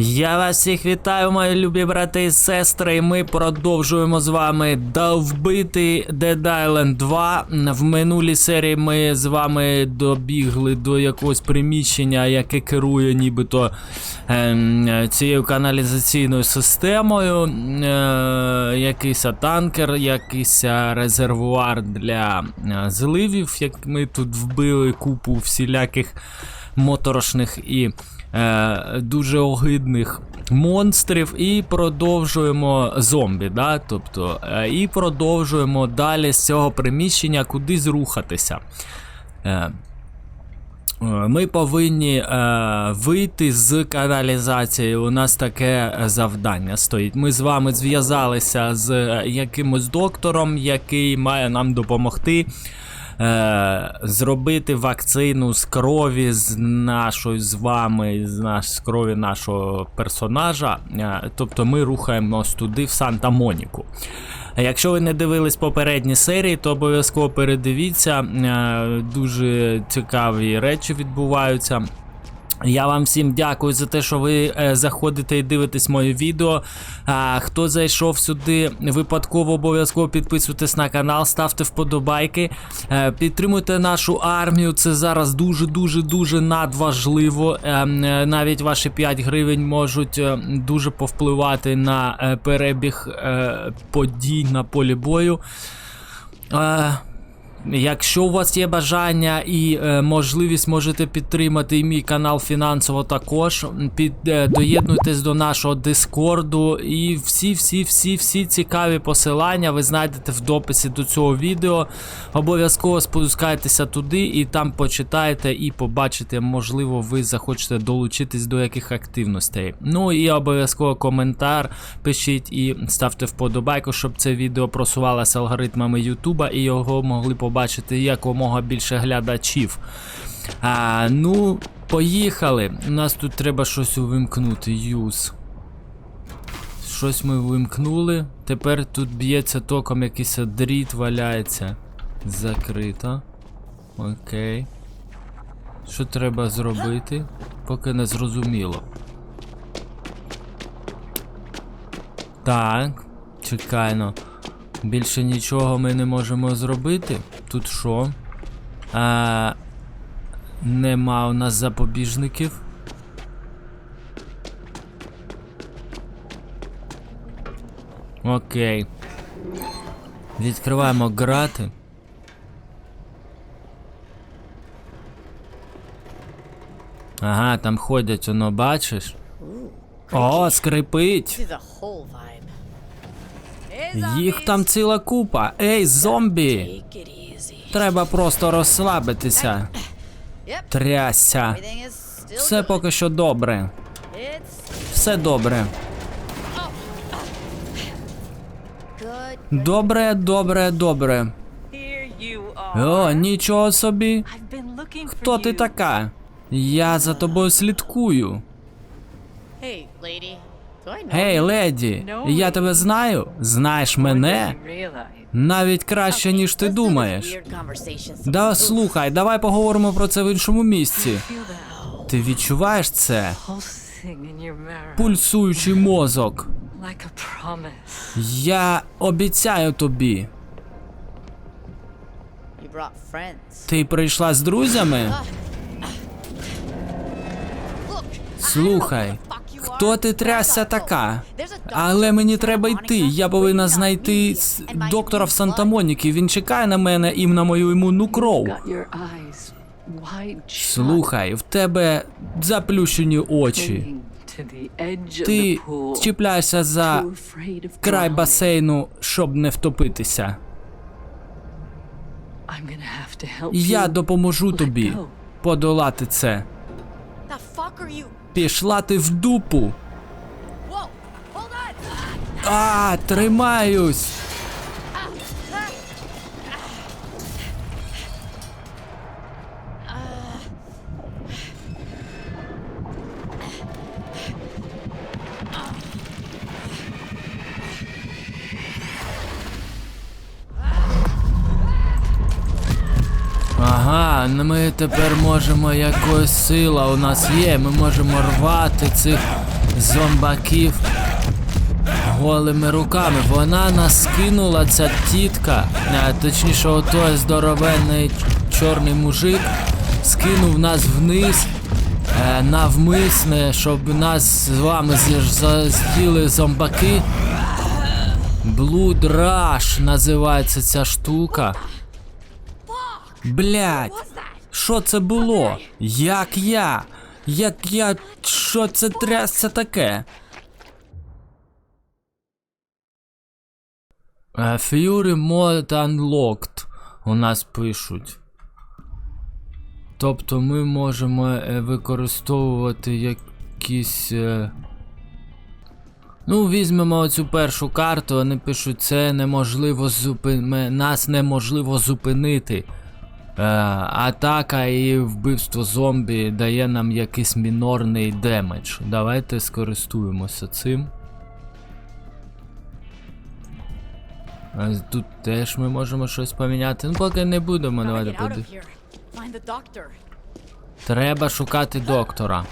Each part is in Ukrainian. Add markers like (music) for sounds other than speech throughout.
Я вас всіх вітаю, мої любі брати і сестри. і Ми продовжуємо з вами довбити Dead Island 2. В минулій серії ми з вами добігли до якогось приміщення, яке керує нібито ем, цією каналізаційною системою. Е, якийсь танкер, якийсь резервуар для е, зливів, як ми тут вбили купу всіляких моторошних і е, дуже огидних монстрів, і продовжуємо зомбі. Да? Тобто, е, і продовжуємо далі з цього приміщення кудись рухатися. Е, е, ми повинні е, вийти з каналізації. У нас таке е, завдання стоїть. Ми з вами зв'язалися з е, якимось доктором, який має нам допомогти е, зробити вакцину з крові з нашої з вами, з, наш, з крові нашого персонажа. Е, тобто ми рухаємось туди, в Санта-Моніку. Якщо ви не дивились попередні серії, то обов'язково передивіться. Е, Дуже цікаві речі відбуваються. Я вам всім дякую за те, що ви е, заходите і дивитесь моє відео. А, хто зайшов сюди випадково, обов'язково підписуйтесь на канал, ставте вподобайки, е, підтримуйте нашу армію. Це зараз дуже дуже надважливо. Е, навіть ваші 5 гривень можуть дуже повпливати на перебіг подій на полі бою. Якщо у вас є бажання і е, можливість, можете підтримати і мій канал фінансово також. Під, е, доєднуйтесь до нашого Дискорду і всі, всі, всі, всі цікаві посилання ви знайдете в дописі до цього відео. Обов'язково спускайтеся туди і там почитайте і побачите, можливо, ви захочете долучитись до яких активностей. Ну і обов'язково коментар пишіть і ставте вподобайку, щоб це відео просувалося алгоритмами Ютуба і його могли побачити якомога більше глядачів. А, ну, поїхали. У нас тут треба щось увімкнути. Юз. Щось ми вимкнули. Тепер тут б'ється током якийсь дріт валяється. Закрито. Окей. Що треба зробити? Поки не зрозуміло. Так, чекайно. Більше нічого ми не можемо зробити. Тут що? А, нема у нас запобіжників. Окей. Відкриваємо грати. Ага, там ходять, воно бачиш? О, скрипить! Їх там ціла купа. Ей, зомбі! Треба просто розслабитися. Трясся. Все поки що добре. Все добре. Добре, добре, добре. О, нічого собі. Хто ти така? Я за тобою слідкую. Гей, леді, я тебе знаю? Знаєш мене? Навіть краще, ніж ти думаєш. Да слухай, давай поговоримо про це в іншому місці. Ти відчуваєш це? Пульсуючий мозок. Я обіцяю тобі. Ти прийшла з друзями? Слухай, хто ти трясся така? Але мені треба йти. Я повинна знайти доктора в Санта-Моніки. Він чекає на мене і на мою імунну кров. Слухай, в тебе заплющені очі. Ти чіпляєшся за край басейну, щоб не втопитися. Я допоможу тобі подолати це. Пішла ти в дупу. А, тримаюсь. Тепер можемо якось сила у нас є. Ми можемо рвати цих зомбаків голими руками. Вона нас скинула, ця тітка, е, точніше, отой здоровенний чорний мужик, скинув нас вниз. е, Навмисне, щоб нас з вами з'їли зомбаки. Rush називається ця штука. Блять, що це було? Як я? Як я. Що це трясся таке? Fury Mode Unlocked у нас пишуть. Тобто ми можемо е, використовувати якісь. е, Ну, візьмемо оцю першу карту, вони пишуть, це неможливо зупин... нас неможливо зупинити. Е, атака і вбивство зомбі дає нам якийсь мінорний демедж. Давайте скористуємося цим. Тут теж ми можемо щось поміняти. Ну, поки не будемо, давайте поди. Треба шукати доктора.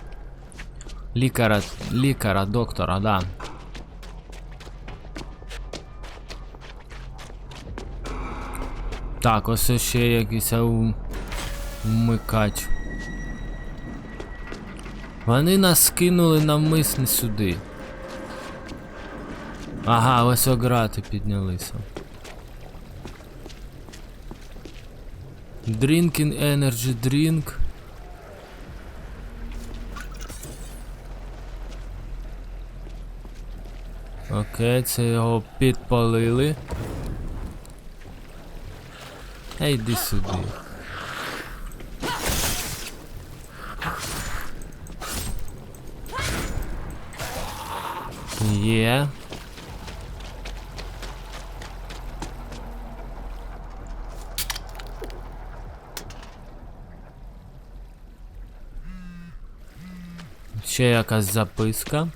Лікаря, лікаря, доктора, да. Так, ось ще якийсь вмикач. Вони нас скинули навмисне сюди. Ага, ось ограти піднялися. Drinking energy drink. Окей, це його підпалили. Ей, йди сюди. Є. Ще якась записка.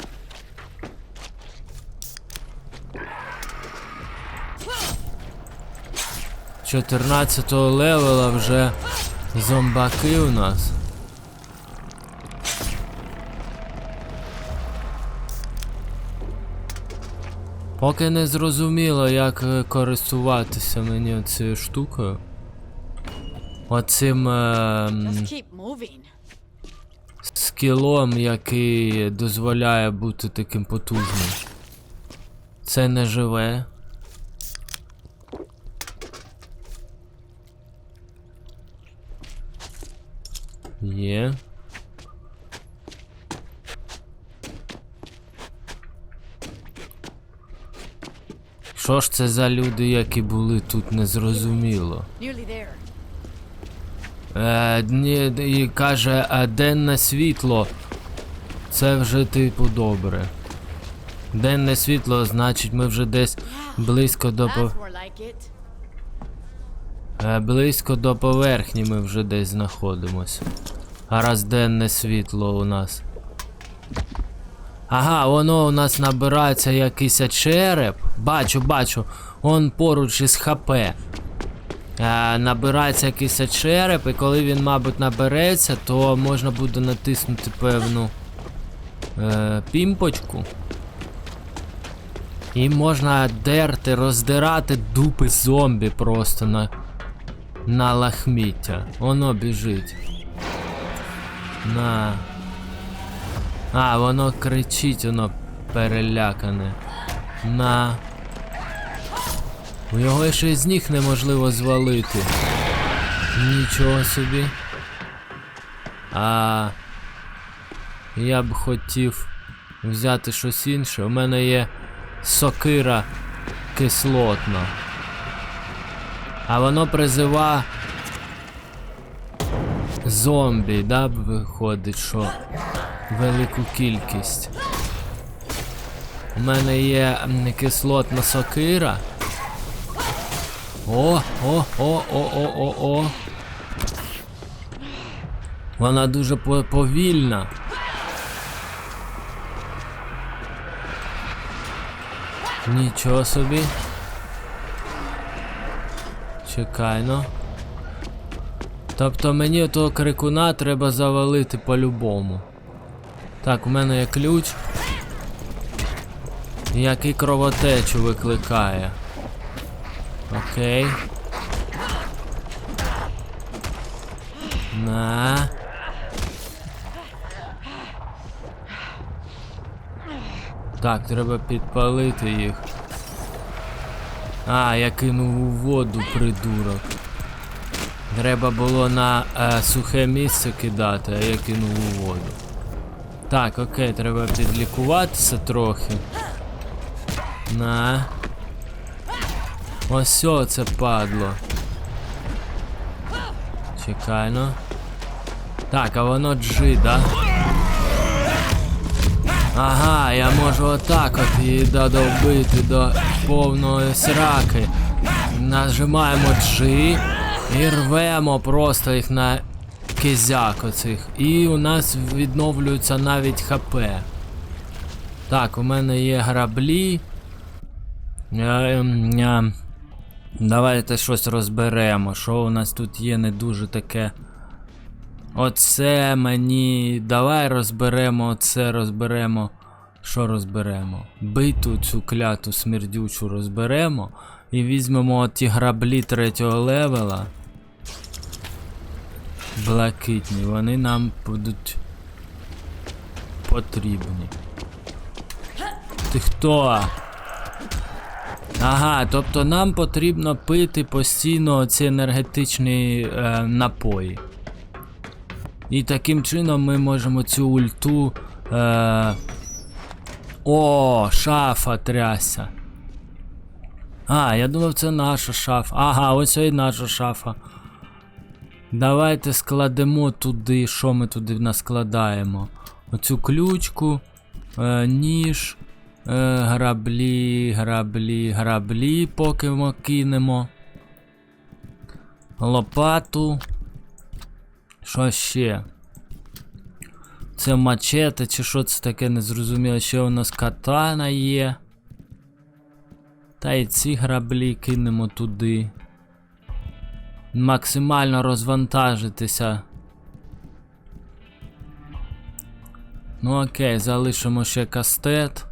Чотирнадцятого левела вже зомбаки у нас. Поки не зрозуміло, як користуватися мені цією штукою. Оцим е, скілом, який дозволяє бути таким потужним. Це не живе. Є. Що ж це за люди, які були тут, незрозуміло. Е, ні, і каже, а денне світло. Це вже типу добре. Денне світло, значить ми вже десь близько до по... Е, близько до поверхні ми вже десь знаходимося. А раз денне світло у нас. Ага, воно у нас набирається якийсь череп. Бачу, бачу. Он поруч із ХП. Е, набирається якийсь череп, і коли він, мабуть, набереться, то можна буде натиснути певну е, пімпочку. І можна дерти, роздирати дупи зомбі просто на, на лахміття. Воно біжить. На. А, воно кричить, воно перелякане. На. У Його ще з ніг неможливо звалити. Нічого собі. А. Я б хотів взяти щось інше. У мене є сокира кислотна. А воно призива зомбі, да, виходить, що велику кількість. У мене є кислотна сокира. О, о, о, о, о, о, о. Вона дуже повільна. Нічого собі. Чекай ну. Тобто мені того крикуна треба завалити по-любому. Так, у мене є ключ. Який кровотечу викликає. Окей. На. Так, треба підпалити їх. А, я кинув у воду, придурок. Треба було на е, сухе місце кидати, а я кинув у воду. Так, окей, треба підлікуватися трохи. На. Ось це падло. Чекай, ну. Так, а воно джи, да? Ага, я можу отак от її додовбити до повної сраки. Нажимаємо G і рвемо просто їх на кизяк оцих. І у нас відновлюється навіть ХП. Так, у мене є граблі. Е, ем, е, Давайте щось розберемо. Що у нас тут є не дуже таке. Оце мені. Давай розберемо, оце розберемо. Що розберемо? Биту цю кляту смердючу розберемо. І візьмемо ті граблі третього левела. Блакитні, вони нам будуть потрібні. Ти хто? Ага, тобто нам потрібно пити постійно ці енергетичні е, напої. І таким чином ми можемо цю ульту. Е... О, шафа тряся. А, я думав, це наша шафа. Ага, ось і наша шафа. Давайте складемо туди, що ми туди наскладаємо. Оцю ключку, е, ніж, е, граблі, граблі, граблі, поки ми кинемо. Лопату. Що ще? Це мачете, чи що це таке незрозуміло. Ще у нас катана є. Та й ці граблі кинемо туди. Максимально розвантажитися. Ну окей, залишимо ще кастет.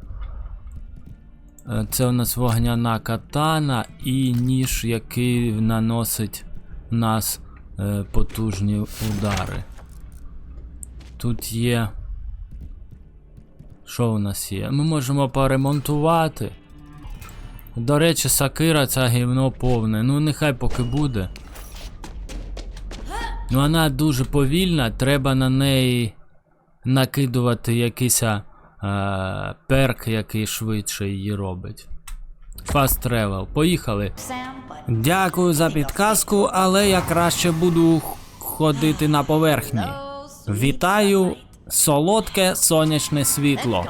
Е, Це у нас вогняна катана і ніж, який наносить в нас е, потужні удари. Тут є. Що у нас є? Ми можемо поремонтувати. До речі, сакира ця гівно повне. Ну, нехай поки буде. Ну, вона дуже повільна, треба на неї накидувати якийсь е, перк, який швидше її робить. Fast travel. Поїхали. Дякую за підказку, але я краще буду ходити на поверхні. Вітаю, солодке сонячне світло.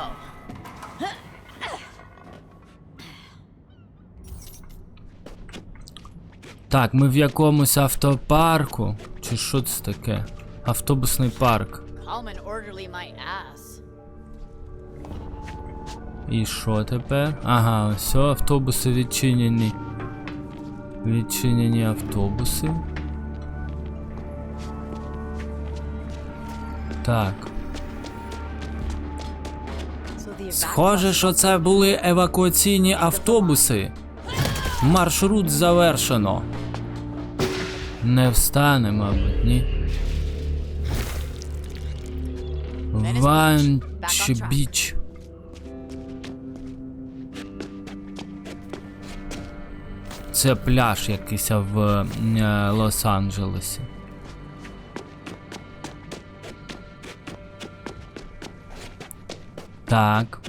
Так, ми в якомусь автопарку. Чи що це таке? Автобусний парк. І що тепер? Ага, ось автобуси відчинені. Відчинені автобуси. Так. Схоже, що це були евакуаційні автобуси. Маршрут завершено. Не встане, мабуть, ні. Ванч-біч. Це пляж якийсь в е, Лос-Анджелесі. Так.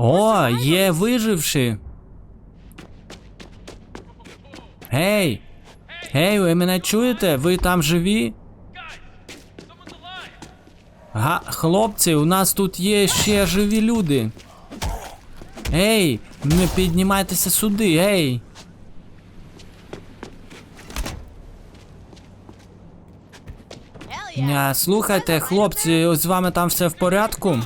О, є виживші. Гей! Гей, ви мене чуєте? Ви там живі? Га, хлопці, у нас тут є ще живі люди. Гей, не піднімайтеся сюди, гей. Е, Слухайте, хлопці, з вами там все в порядку?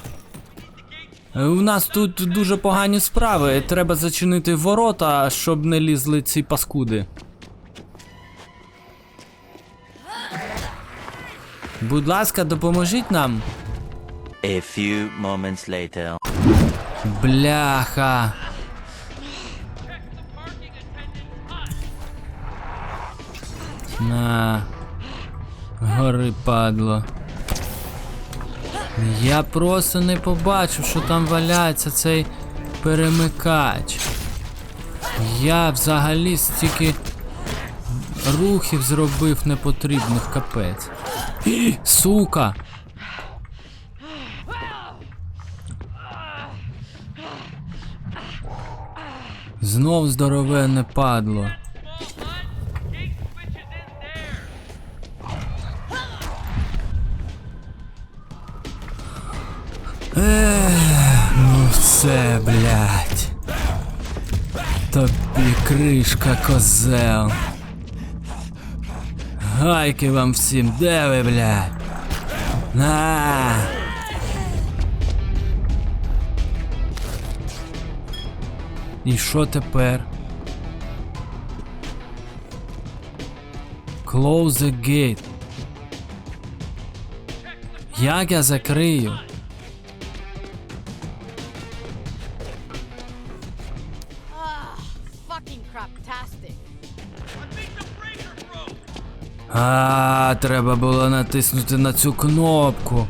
У нас тут дуже погані справи. Треба зачинити ворота, щоб не лізли ці паскуди. Будь ласка, допоможіть нам. A few moments later. Бляха. На. Гори падло. Я просто не побачив, що там валяється цей перемикач. Я взагалі стільки рухів зробив непотрібних капець. (gasps) Сука! Знов здоровенне падло. Все, блядь. Тобі кришка, козел. Гайки вам всім, де ви, блядь? На. І що тепер? Close the gate. Як я закрию? А, треба було натиснути на цю кнопку.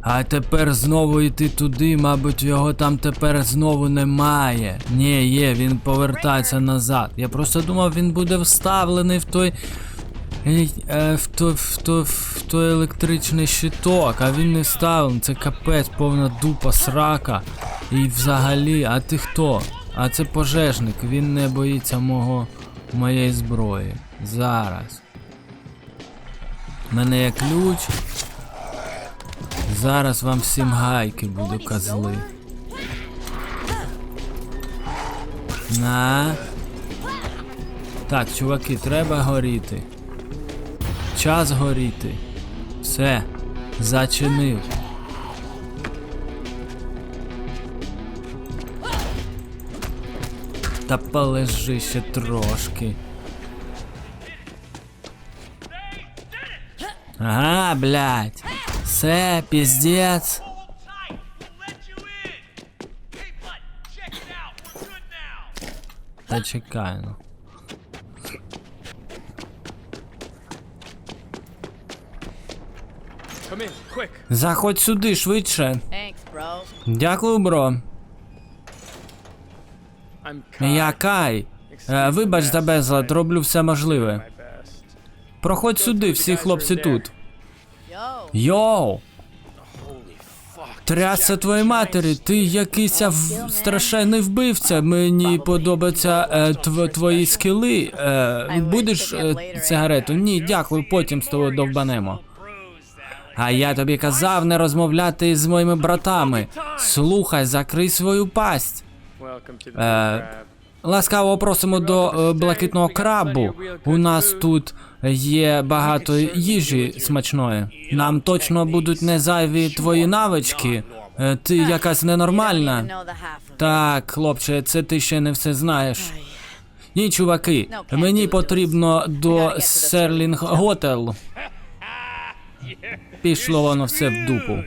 А тепер знову йти туди, мабуть, його там тепер знову немає. Ні, є, він повертається назад. Я просто думав, він буде вставлений в той. Е, В той, в той, в той електричний щиток, а він не вставлений. Це капець, повна дупа, срака. І взагалі, а ти хто? А це пожежник, він не боїться мого моєї зброї. Зараз. У мене є ключ. Зараз вам всім гайки буду козли. На. Так, чуваки, треба горіти. Час горіти. Все. Зачинив. Та полежи ще трошки. Ага, блядь. Все, пиздец. Та чекай, ну. Заходь сюди швидше. Дякую, бро. Я Кай. Е, вибач за безлад, роблю все можливе. Проходь сюди, всі хлопці тут. Йоу! Трясся твоєї матері, ти якийсь в... страшенний вбивця. Мені подобаються е, тв... твої скіли. Е, будеш е, сигарету? Ні, дякую, потім з тобою довбанемо. А я тобі казав не розмовляти з моїми братами. Слухай, закрий свою пасть. Е. Ласкаво просимо до е, блакитного крабу. У нас тут є багато їжі смачної. Нам точно будуть не зайві твої навички. Е, Ти якась ненормальна. Так, хлопче, це ти ще не все знаєш. Ні, чуваки, мені потрібно до Серлінг Готел. Пішло воно все в дупу.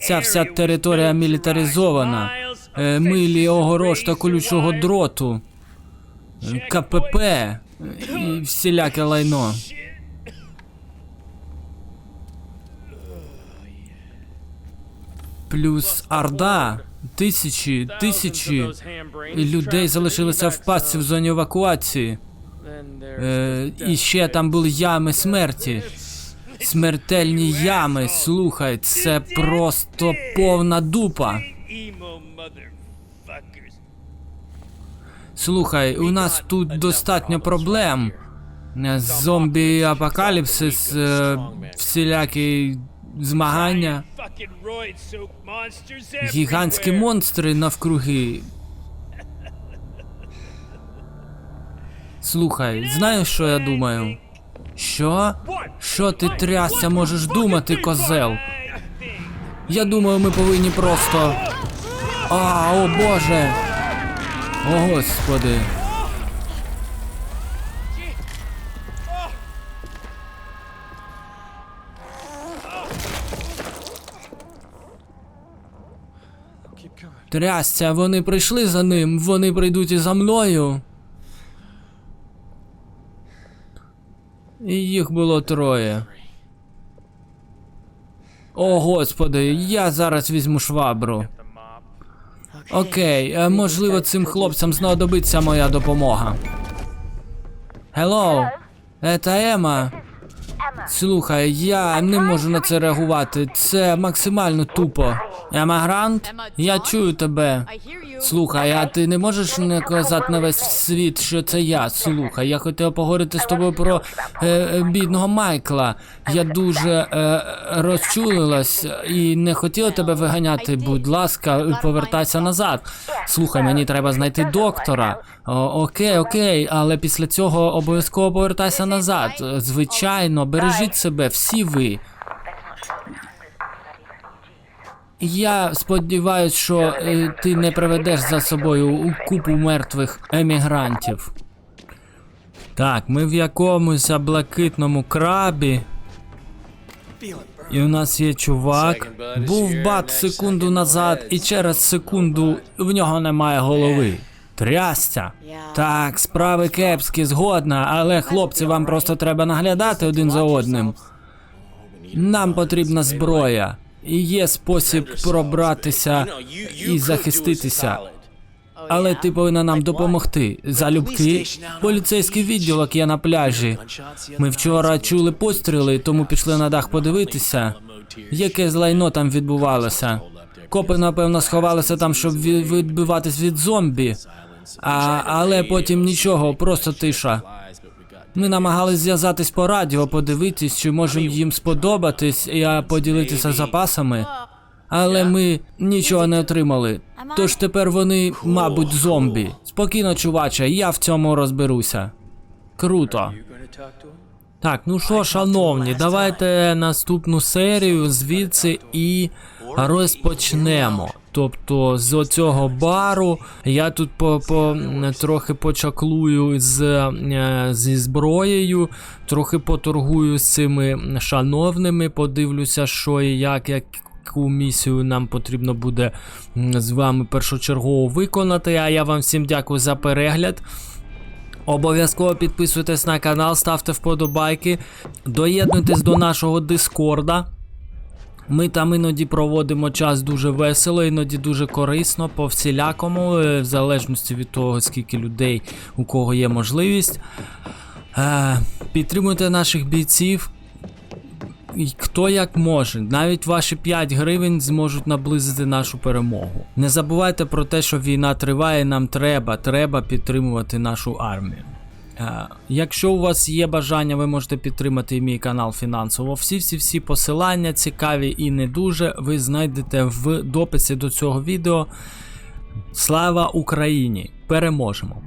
Ця вся територія мілітаризована. Е, Милі огорож та колючого дроту. Е, КПП і всіляке лайно. Плюс Орда. Тисячі, тисячі людей залишилися в пастці в зоні евакуації. Е, і ще там були ями смерті. Смертельні ями. Слухай, це просто повна дупа. Слухай, у нас тут достатньо проблем. Зомбі апокаліпсис, е, всілякі змагання, гігантські монстри навкруги. Слухай, знаєш, що я думаю? Що? Що ти трясся можеш думати, козел? Я думаю, ми повинні просто. А, о боже! О, господи. Трясся, вони прийшли за ним, вони прийдуть і за мною. І їх було троє. О, господи, я зараз візьму швабру. Окей, е, можливо, цим хлопцям знадобиться моя допомога. Hello, це Ема. Слухай, я не можу на це реагувати. Це максимально тупо. Ема Грант, я чую тебе. Слухай, а ти не можеш не казати на весь світ, що це я? Слухай, я хотів поговорити з тобою про е, е, бідного Майкла. Я дуже е, розчулилась і не хотіла тебе виганяти. Будь ласка, повертайся назад. Слухай, мені треба знайти доктора. О, окей, окей, але після цього обов'язково повертайся назад. Звичайно, бережіть себе, всі ви. Я сподіваюся, що е, ти не приведеш за собою купу мертвих емігрантів. Так, ми в якомусь блакитному крабі. І у нас є чувак. Був бат секунду назад, і через секунду в нього немає голови. Трясця. Так, справи кепські, згодна, але хлопці, вам просто треба наглядати один за одним. Нам потрібна зброя. І є спосіб пробратися і захиститися. Але ти повинна нам допомогти. Залюбки. Поліцейський відділок є на пляжі. Ми вчора чули постріли, тому пішли на дах подивитися, яке злайно там відбувалося. Копи, напевно, сховалися там, щоб відбиватись від зомбі. А, але потім нічого, просто тиша. Ми намагались зв'язатись по радіо, подивитись, чи можемо їм сподобатись і поділитися запасами. Але ми нічого не отримали. Тож тепер вони, мабуть, зомбі. Спокійно, чуваче, я в цьому розберуся. Круто. Так, ну що, шановні, давайте наступну серію звідси і розпочнемо. Тобто з оцього бару я тут трохи почаклую з, е, зі зброєю, трохи поторгую з цими шановними, подивлюся, що і як, яку місію нам потрібно буде з вами першочергово виконати. А я вам всім дякую за перегляд. Обов'язково підписуйтесь на канал, ставте вподобайки, доєднуйтесь до нашого Дискорда. Ми там іноді проводимо час дуже весело, іноді дуже корисно, по всілякому, е, в залежності від того, скільки людей у кого є можливість. Е, підтримуйте наших бійців. Хто як може, навіть ваші 5 гривень зможуть наблизити нашу перемогу. Не забувайте про те, що війна триває, нам треба, треба підтримувати нашу армію. Е, Якщо у вас є бажання, ви можете підтримати мій канал фінансово. Всі-всі-всі посилання цікаві і не дуже. Ви знайдете в дописі до цього відео. Слава Україні! Переможемо!